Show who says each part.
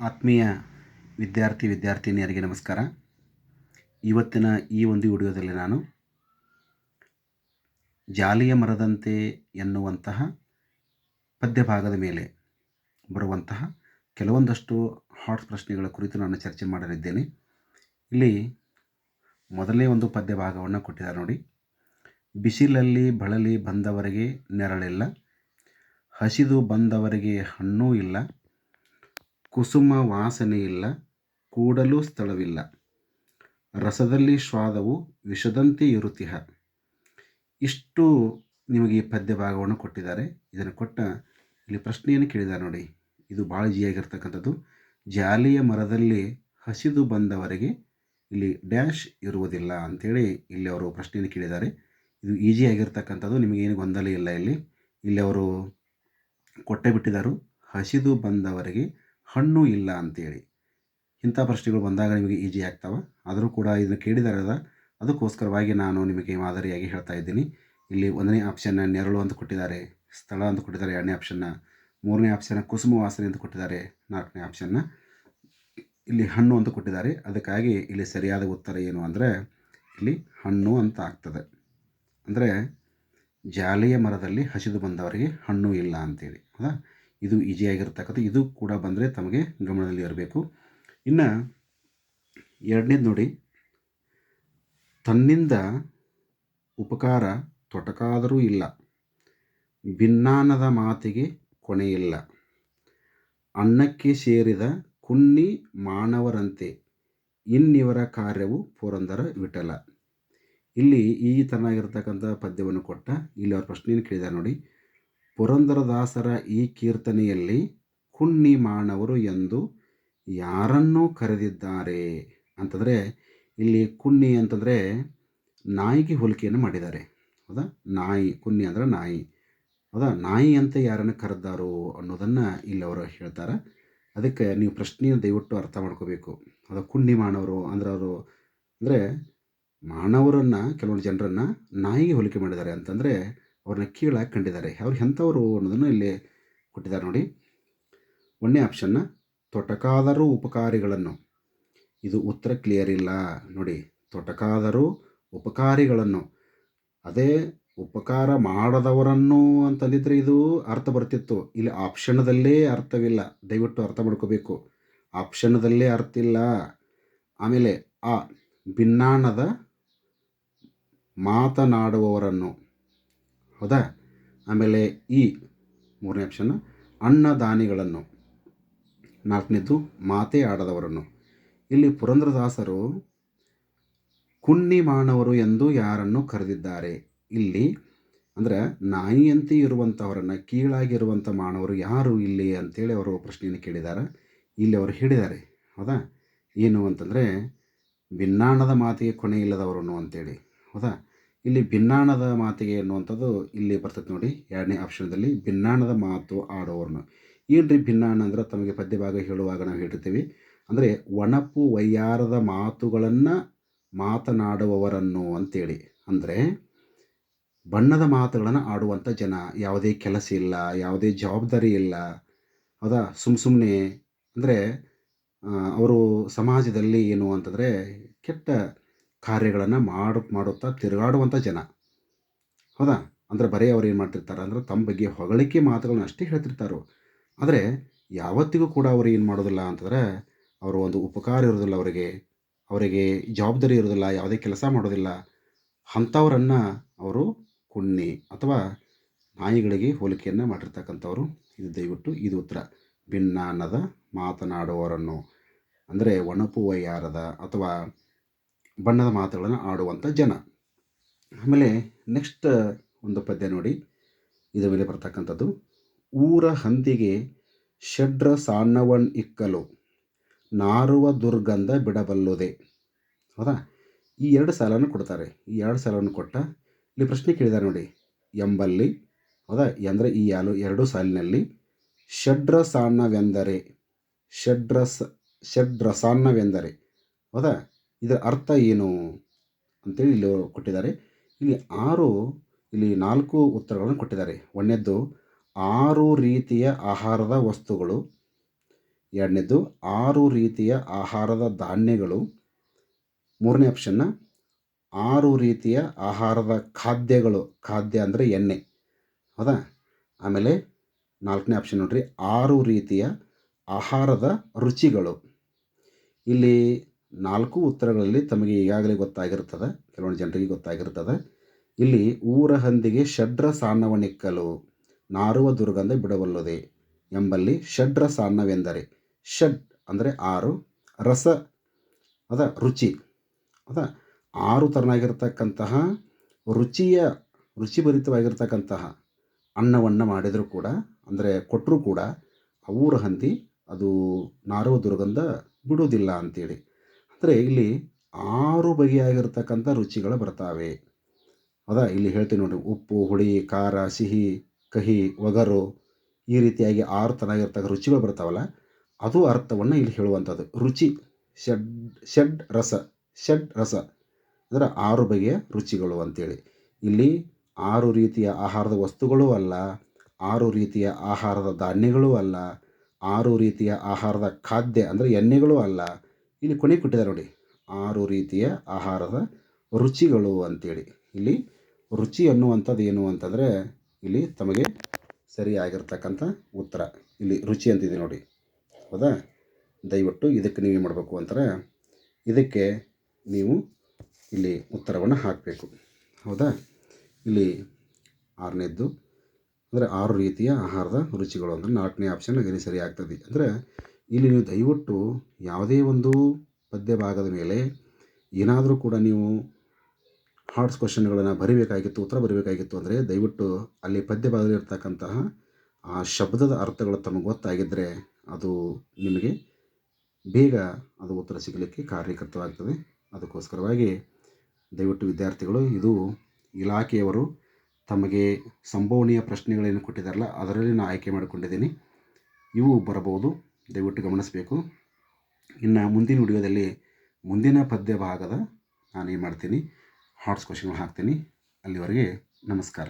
Speaker 1: ಆತ್ಮೀಯ ವಿದ್ಯಾರ್ಥಿ, ವಿದ್ಯಾರ್ಥಿನಿಯರಿಗೆ ನಮಸ್ಕಾರ. ಇವತ್ತಿನ ಈ ಒಂದು ವಿಡಿಯೋದಲ್ಲಿ ನಾನು ಜಾಲಿಯ ಮರದಂತೆ ಎನ್ನುವಂತಹ ಪದ್ಯಭಾಗದ ಮೇಲೆ ಬರುವಂತಹ ಕೆಲವೊಂದಷ್ಟು ಹಾಟ್ ಪ್ರಶ್ನೆಗಳ ಕುರಿತು ನಾನು ಚರ್ಚೆ ಮಾಡಲಿದ್ದೇನೆ. ಇಲ್ಲಿ ಮೊದಲನೇ ಒಂದು ಪದ್ಯಭಾಗವನ್ನು ಕೊಟ್ಟಿದ್ದಾರೆ ನೋಡಿ. ಬಿಸಿಲಲ್ಲಿ ಬಳಲಿ ಬಂದವರಿಗೆ ನೆರಳಿಲ್ಲ, ಹಸಿದು ಬಂದವರಿಗೆ ಹಣ್ಣೂ ಇಲ್ಲ ಕುಸುಮ ವಾಸನೆಯಿಲ್ಲ, ಕೂಡಲು ಸ್ಥಳವಿಲ್ಲ. ರಸದಲ್ಲಿ ಸ್ವಾದವು ವಿಷದಂತೆ ಇರುತಿಹ. ಇಷ್ಟು ನಿಮಗೆ ಈ ಪದ್ಯ ಭಾಗವನ್ನು ಕೊಟ್ಟಿದ್ದಾರೆ. ಇದನ್ನು ಕೊಟ್ಟ ಇಲ್ಲಿ ಪ್ರಶ್ನೆಯನ್ನು ಕೇಳಿದ್ದಾರೆ ನೋಡಿ. ಇದು ಭಾಳ ಜಿಯಾಗಿರ್ತಕ್ಕಂಥದ್ದು ಜಾಲಿಯ ಮರದಲ್ಲಿ ಹಸಿದು ಬಂದವರೆಗೆ ಇಲ್ಲಿ ಡ್ಯಾಶ್ ಇರುವುದಿಲ್ಲ ಅಂಥೇಳಿ ಇಲ್ಲಿ ಅವರು ಪ್ರಶ್ನೆಯನ್ನು ಕೇಳಿದ್ದಾರೆ. ಇದು ಈಜಿಯಾಗಿರ್ತಕ್ಕಂಥದ್ದು ನಿಮಗೇನು ಗೊಂದಲ ಇಲ್ಲ ಇಲ್ಲಿ. ಇಲ್ಲಿ ಅವರು ಕೊಟ್ಟೆ ಬಿಟ್ಟಿದ್ದಾರೆ. ಹಸಿದು ಬಂದವರಿಗೆ ಹಣ್ಣು ಇಲ್ಲ ಅಂತೇಳಿ. ಇಂಥ ಪ್ರಶ್ನೆಗಳು ಬಂದಾಗ ನಿಮಗೆ ಈಜಿ ಆಗ್ತಾವೆ. ಆದರೂ ಕೂಡ ಇದನ್ನು ಅದ. ಅದಕ್ಕೋಸ್ಕರವಾಗಿ ನಾನು ನಿಮಗೆ ಮಾದರಿಯಾಗಿ ಹೇಳ್ತಾ ಇದ್ದೀನಿ. ಇಲ್ಲಿ ಒಂದನೇ ಆಪ್ಷನ್ನ ನೆರಳು ಅಂತ ಕೊಟ್ಟಿದ್ದಾರೆ. ಸ್ಥಳ ಅಂತ ಕೊಟ್ಟಿದ್ದಾರೆ. ಎರಡನೇ ಆಪ್ಷನ್ನ ಮೂರನೇ ಆಪ್ಷನ್ನ ಕುಸುಮ ವಾಸನೆ ಅಂತ ಕೊಟ್ಟಿದ್ದಾರೆ. ನಾಲ್ಕನೇ ಆಪ್ಷನ್ನ ಇಲ್ಲಿ ಹಣ್ಣು ಅಂತ ಕೊಟ್ಟಿದ್ದಾರೆ. ಅದಕ್ಕಾಗಿ ಇಲ್ಲಿ ಸರಿಯಾದ ಉತ್ತರ ಏನು ಅಂದರೆ ಇಲ್ಲಿ ಹಣ್ಣು ಅಂತ ಆಗ್ತದೆ. ಅಂದರೆ ಜಾಲಿಯ ಮರದಲ್ಲಿ ಹಸಿದು ಬಂದವರಿಗೆ ಹಣ್ಣು ಇಲ್ಲ ಅಂತೇಳಿ. ಹೌದಾ? ಇದು ಈಜಿಯಾಗಿರ್ತಕ್ಕಂಥ ಇದು ಕೂಡ ಬಂದರೆ ತಮಗೆ ಗಮನದಲ್ಲಿ ಇರಬೇಕು. ಇನ್ನು ಎರಡನೇದು ನೋಡಿ, ತನ್ನಿಂದ ಉಪಕಾರ ತೊಟಕಾದರೂ ಇಲ್ಲ. ಭಿನ್ನಾನದ ಮಾತಿಗೆ ಕೊನೆಯಿಲ್ಲ ಅನ್ನಕ್ಕೆ ಸೇರಿದ ಕುನ್ನಿ ಮಾನವರಂತೆ, ಇನ್ನಿವರ ಕಾರ್ಯವು ಪುರಂದರ ವಿಠಲ. ಇಲ್ಲಿ ಈ ಥರನಾಗಿರ್ತಕ್ಕಂಥ ಪದ್ಯವನ್ನು ಕೊಟ್ಟ, ಇಲ್ಲಿ ಅವ್ರ ಪ್ರಶ್ನೆಯನ್ನು ಕೇಳಿದ್ದಾರೆ ನೋಡಿ. ಪುರಂದರದಾಸರ ಈ ಕೀರ್ತನೆಯಲ್ಲಿ ಕುಣ್ಣಿ ಮಾನವರು ಎಂದು ಯಾರನ್ನು ಕರೆದಿದ್ದಾರೆ ಅಂತಂದರೆ ಇಲ್ಲಿ ಕುಣ್ಣಿ ಅಂತಂದರೆ ನಾಯಿಗೆ ಹೋಲಿಕೆಯನ್ನು ಮಾಡಿದ್ದಾರೆ. ಹೌದಾ? ನಾಯಿ ಕುಣ್ಣಿ ಅಂದರೆ ನಾಯಿ. ಹೌದಾ? ನಾಯಿ ಅಂತ ಯಾರನ್ನು ಕರೆದಾರೋ ಅನ್ನೋದನ್ನು ಇಲ್ಲಿ ಅವರು ಹೇಳ್ತಾರೆ. ಅದಕ್ಕೆ ನೀವು ಪ್ರಶ್ನೆಯನ್ನು ದಯವಿಟ್ಟು ಅರ್ಥ ಮಾಡ್ಕೋಬೇಕು. ಅದು ಕುಣ್ಣಿ ಮಾನವರು ಅಂದ್ರೆ ಅವರು ಅಂದರೆ ಮಾನವರನ್ನು, ಕೆಲವೊಂದು ಜನರನ್ನು ನಾಯಿಗೆ ಹೋಲಿಕೆ ಮಾಡಿದ್ದಾರೆ ಅಂತಂದರೆ ಅವ್ರನ್ನ ಕೀಳಾಗಿ ಕಂಡಿದ್ದಾರೆ. ಅವ್ರು ಎಂಥವ್ರು ಅನ್ನೋದನ್ನು ಇಲ್ಲಿ ಕೊಟ್ಟಿದ್ದಾರೆ ನೋಡಿ. ಒಂದನೇ ಆಪ್ಷನ್ನ ತೊಟಕಾದರೂ ಉಪಕಾರಿಗಳನ್ನು. ಇದು ಉತ್ತರ ಕ್ಲಿಯರ್ ಇಲ್ಲ. ನೋಡಿ, ತೊಟಕಾದರೂ ಉಪಕಾರಿಗಳನ್ನು. ಅದೇ ಉಪಕಾರ ಮಾಡದವರನ್ನು ಅಂತಂದಿದ್ರೆ ಇದು ಅರ್ಥ ಬರ್ತಿತ್ತು. ಇಲ್ಲಿ ಆಪ್ಷನದಲ್ಲೇ ಅರ್ಥವಿಲ್ಲ. ದಯವಿಟ್ಟು ಅರ್ಥ ಮಾಡ್ಕೋಬೇಕು. ಆಪ್ಷನದಲ್ಲೇ ಅರ್ಥ ಇಲ್ಲ. ಆಮೇಲೆ ಆ ಭಿನ್ನಾಣದ ಮಾತನಾಡುವವರನ್ನು. ಹೌದಾ? ಆಮೇಲೆ ಈ ಮೂರನೇ ಆಪ್ಷನ್, ಅನ್ನದಾನಿಗಳನ್ನು. ನಾಲ್ಕನೇದು ಮಾತೇ ಆಡದವರನ್ನು. ಇಲ್ಲಿ ಪುರಂದ್ರದಾಸರು ಕುಣ್ಣಿ ಮಾನವರು ಎಂದು ಯಾರನ್ನು ಕರೆದಿದ್ದಾರೆ? ಇಲ್ಲಿ ಅಂದರೆ ನಾಯಿಯಂತೆ ಇರುವಂಥವರನ್ನು ಕೀಳಾಗಿರುವಂಥ ಮಾನವರು ಯಾರು ಇಲ್ಲಿ ಅಂತೇಳಿ ಅವರು ಪ್ರಶ್ನೆಯನ್ನು ಕೇಳಿದ್ದಾರೆ. ಇಲ್ಲಿ ಅವರು ಹೇಳಿದ್ದಾರೆ, ಹೌದಾ? ಏನು ಅಂತಂದರೆ ಭಿನ್ನಾಣದ ಮಾತಿಗೆ ಕೊನೆ ಇಲ್ಲದವರನ್ನು ಅಂತೇಳಿ, ಹೌದಾ? ಇಲ್ಲಿ ಭಿನ್ನಾಣದ ಮಾತಿಗೆ ಎನ್ನುವಂಥದ್ದು ಇಲ್ಲಿ ಬರ್ತೈತೆ ನೋಡಿ. ಎರಡನೇ ಆಪ್ಷನ್ದಲ್ಲಿ ಭಿನ್ನಾಣದ ಮಾತು ಆಡೋರ್ನು. ಏನ್ರಿ ಭಿನ್ನಾಣ ಅಂದ್ರೆ ತಮಗೆ ಪದ್ಯಭಾಗ ಹೇಳುವಾಗ ನಾವು ಹೇಳಿರ್ತೀವಿ. ಅಂದರೆ ಒಣಪು ವೈಯಾರದ ಮಾತುಗಳನ್ನು ಮಾತನಾಡುವವರನ್ನು ಅಂತೇಳಿ. ಅಂದರೆ ಬಣ್ಣದ ಮಾತುಗಳನ್ನು ಆಡುವಂಥ ಜನ. ಯಾವುದೇ ಕೆಲಸ ಇಲ್ಲ, ಯಾವುದೇ ಜವಾಬ್ದಾರಿ ಇಲ್ಲ. ಹೌದಾ? ಸುಮ್ಮ ಸುಮ್ಮನೆ ಅಂದರೆ ಅವರು ಸಮಾಜದಲ್ಲಿ ಏನು ಅಂತಂದರೆ ಕೆಟ್ಟ ಕಾರ್ಯಗಳನ್ನು ಮಾಡು, ಮಾಡುತ್ತಾ ತಿರುಗಾಡುವಂಥ ಜನ. ಹೌದಾ? ಅಂದರೆ ಬರೀ ಅವ್ರು ಏನು ಮಾಡ್ತಿರ್ತಾರೆ? ಅಂದ್ರೆ ತಮ್ಮ ಬಗ್ಗೆ ಹೊಗಳಿಕೆ ಮಾತುಗಳನ್ನ ಅಷ್ಟೇ ಹೇಳ್ತಿರ್ತಾರೋ? ಆದರೆ ಯಾವತ್ತಿಗೂ ಕೂಡ ಅವರು ಏನು ಮಾಡೋದಿಲ್ಲ ಅಂತಂದರೆ ಅವರು ಒಂದು ಉಪಕಾರ ಇರೋದಿಲ್ಲ ಅವರಿಗೆ ಅವರಿಗೆ ಜವಾಬ್ದಾರಿ ಇರೋದಿಲ್ಲ, ಯಾವುದೇ ಕೆಲಸ ಮಾಡೋದಿಲ್ಲ. ಅಂಥವರನ್ನು ಅವರು ಕುಣ್ಣಿ ಅಥವಾ ನಾಯಿಗಳಿಗೆ ಹೋಲಿಕೆಯನ್ನು ಮಾಡಿರ್ತಕ್ಕಂಥವ್ರು. ಇದು ದಯವಿಟ್ಟು ಇದು ಉತ್ತರ. ಭಿನ್ನ ಅನ್ನದ ಮಾತನಾಡುವವರನ್ನು. ಅಂದರೆ ಒಣಪು ವಯ್ಯಾರದ ಅಥವಾ ಬಣ್ಣದ ಮಾತುಗಳನ್ನು ಆಡುವಂಥ ಜನ. ಆಮೇಲೆ ನೆಕ್ಸ್ಟ್ ಒಂದು ಪದ್ಯ ನೋಡಿ. ಇದರ ಮೇಲೆ ಬರ್ತಕ್ಕಂಥದ್ದು, ಊರ ಹಂದಿಗೆ ಷಡ್ರ ಸಾನ್ನವನ್ ಇಕ್ಕಲು, ನಾರುವ ದುರ್ಗಂಧ ಬಿಡಬಲ್ಲುದೆ. ಹೌದಾ? ಈ ಎರಡು ಸಾಲನ್ನು ಕೊಡ್ತಾರೆ. ಈ ಎರಡು ಸಾಲನ್ನು ಕೊಟ್ಟ ಇಲ್ಲಿ ಪ್ರಶ್ನೆ ಕೇಳಿದ್ದಾರೆ ನೋಡಿ. ಎಂಬಲ್ಲಿ, ಹೌದಾ? ಅಂದರೆ ಈ ಯಾಲು ಎರಡು ಸಾಲಿನಲ್ಲಿ ಷಡ್ರ ಸಾಣವೆಂದರೆ ಷಡ್ರಸ ಸಾಣ್ಣವೆಂದರೆ ಹೌದಾ? ಇದರ ಅರ್ಥ ಏನು ಅಂತೇಳಿ ಇಲ್ಲಿ ಕೊಟ್ಟಿದ್ದಾರೆ. ಇಲ್ಲಿ ಆರು, ಇಲ್ಲಿ ನಾಲ್ಕು ಉತ್ತರಗಳನ್ನು ಕೊಟ್ಟಿದ್ದಾರೆ. ಒಂದನೇದ್ದು, ಆರು ರೀತಿಯ ಆಹಾರದ ವಸ್ತುಗಳು. ಎರಡನೇದ್ದು, ಆರು ರೀತಿಯ ಆಹಾರದ ಧಾನ್ಯಗಳು. ಮೂರನೇ ಆಪ್ಷನ್ನ ಆರು ರೀತಿಯ ಆಹಾರದ ಖಾದ್ಯಗಳು. ಖಾದ್ಯ ಅಂದರೆ ಎಣ್ಣೆ. ಹೌದಾ? ಆಮೇಲೆ ನಾಲ್ಕನೇ ಆಪ್ಷನ್ ನೋಡ್ರಿ. ಆರು ರೀತಿಯ ಆಹಾರದ ರುಚಿಗಳು. ಇಲ್ಲಿ ನಾಲ್ಕು ಉತ್ತರಗಳಲ್ಲಿ ತಮಗೆ ಈಗಾಗಲೇ ಗೊತ್ತಾಗಿರ್ತದೆ ಕೆಲವೊಂದು ಜನರಿಗೆ ಗೊತ್ತಾಗಿರ್ತದೆ ಇಲ್ಲಿ ಊರ ಹಂದಿಗೆ ಷಡ್ರ ಸಾನ್ನವನಿಕ್ಕಲು ನಾರುವ ದುರ್ಗಂಧ ಬಿಡಬಲ್ಲದೆ ಎಂಬಲ್ಲಿ ಷಡ್ರ ಸಾನ್ನವೆಂದರೆ ಷಡ್ ಅಂದರೆ ಆರು, ರಸ ಅದ ರುಚಿ. ಅದ ಆರು ಥರನಾಗಿರ್ತಕ್ಕಂತಹ ರುಚಿಯ, ರುಚಿಭರಿತವಾಗಿರ್ತಕ್ಕಂತಹ ಅನ್ನವನ್ನು ಮಾಡಿದರೂ ಕೂಡ, ಅಂದರೆ ಕೊಟ್ಟರೂ ಕೂಡ ಊರ ಹಂದಿ ಅದು ನಾರುವ ದುರ್ಗಂಧ ಬಿಡುವುದಿಲ್ಲ ಅಂತೇಳಿ. ಅಂದರೆ ಇಲ್ಲಿ ಆರು ಬಗೆಯಾಗಿರ್ತಕ್ಕಂಥ ರುಚಿಗಳು ಬರ್ತಾವೆ. ಹೌದಾ ಇಲ್ಲಿ ಹೇಳ್ತೀನಿ ನೋಡಿರಿ ಉಪ್ಪು, ಹುಳಿ, ಖಾರ, ಸಿಹಿ, ಕಹಿ, ಒಗರು ಈ ರೀತಿಯಾಗಿ ಆರು ಥರನಾಗಿರ್ತಕ್ಕ ರುಚಿಗಳು ಬರ್ತಾವಲ್ಲ, ಅದು ಅರ್ಥವನ್ನು ಇಲ್ಲಿ ಹೇಳುವಂಥದ್ದು. ರುಚಿ, ಷಡ್ ಷಡ್ ರಸ ಷಡ್ ರಸ ಅಂದರೆ ಆರು ಬಗೆಯ ರುಚಿಗಳು ಅಂತೇಳಿ. ಇಲ್ಲಿ ಆರು ರೀತಿಯ ಆಹಾರದ ವಸ್ತುಗಳು ಅಲ್ಲ, ಆರು ರೀತಿಯ ಆಹಾರದ ಧಾನ್ಯಗಳೂ ಅಲ್ಲ, ಆರು ರೀತಿಯ ಆಹಾರದ ಖಾದ್ಯ ಅಂದರೆ ಎಣ್ಣೆಗಳು ಅಲ್ಲ ಇಲ್ಲಿ ಕೊನೆ ಕೊಟ್ಟಿದ್ದಾರೆ ನೋಡಿ. ಆರು ರೀತಿಯ ಆಹಾರದ ರುಚಿಗಳು ಅಂತೇಳಿ. ಇಲ್ಲಿ ರುಚಿ ಅನ್ನುವಂಥದ್ದು ಏನು ಅಂತಂದರೆ ಇಲ್ಲಿ ತಮಗೆ ಸರಿಯಾಗಿರ್ತಕ್ಕಂಥ ಉತ್ತರ. ಇಲ್ಲಿ ರುಚಿ ಅಂತಿದೆ ನೋಡಿ. ಹೌದಾ? ದಯವಿಟ್ಟು ಇದಕ್ಕೆ ನೀವು ಏನು ಮಾಡಬೇಕು ಅಂತಾರೆ. ಇದಕ್ಕೆ ನೀವು ಇಲ್ಲಿ ಉತ್ತರವನ್ನು ಹಾಕಬೇಕು. ಹೌದಾ? ಇಲ್ಲಿ ಆರನೇದ್ದು ಅಂದರೆ ಆರು ರೀತಿಯ ಆಹಾರದ ರುಚಿಗಳು ಅಂದರೆ ನಾಲ್ಕನೇ ಆಪ್ಷನ್ ಇಲ್ಲಿ ಸರಿ ಆಗ್ತದೆ ಅಂದರೆ ಇಲ್ಲಿ ನೀವು ದಯವಿಟ್ಟು ಯಾವುದೇ ಒಂದು ಪದ್ಯ ಭಾಗದ ಮೇಲೆ ಏನಾದರೂ ಕೂಡ ನೀವು ಹಾರ್ಡ್ಸ್ ಕ್ವಶನ್ಗಳನ್ನು ಬರಿಬೇಕಾಗಿತ್ತು, ಉತ್ತರ ಬರಿಬೇಕಾಗಿತ್ತು ಅಂದರೆ ದಯವಿಟ್ಟು ಅಲ್ಲಿ ಪದ್ಯ ಭಾಗದಲ್ಲಿ ಇರ್ತಕ್ಕಂತಹ ಆ ಶಬ್ದದ ಅರ್ಥಗಳು ತಮಗೆ ಗೊತ್ತಾಗಿದ್ದರೆ ಅದು ನಿಮಗೆ ಬೇಗ ಅದು ಉತ್ತರ ಸಿಗಲಿಕ್ಕೆ ಕಾರ್ಯಕರ್ತವಾಗ್ತದೆ. ಅದಕ್ಕೋಸ್ಕರವಾಗಿ ದಯವಿಟ್ಟು ವಿದ್ಯಾರ್ಥಿಗಳು, ಇದು ಇಲಾಖೆಯವರು ತಮಗೆ ಸಂಭವನೀಯ ಪ್ರಶ್ನೆಗಳೇನು ಕೊಟ್ಟಿದ್ದಾರಲ್ಲ ಅದರಲ್ಲಿ ನಾನು ಆಯ್ಕೆ ಮಾಡಿಕೊಂಡಿದ್ದೀನಿ. ಇವು ಬರಬಹುದು. ದಯವಿಟ್ಟು ಗಮನಿಸಬೇಕು. ಇನ್ನು ಮುಂದಿನ ವಿಡಿಯೋದಲ್ಲಿ ಮುಂದಿನ ಪದ್ಯ ಭಾಗದ ನಾನು ಏನು ಮಾಡ್ತೀನಿ? ಹಾಟ್ಸ್ ಕ್ವಶನ್ಗಳು ಹಾಕ್ತೀನಿ. ಅಲ್ಲಿವರೆಗೆ ನಮಸ್ಕಾರ.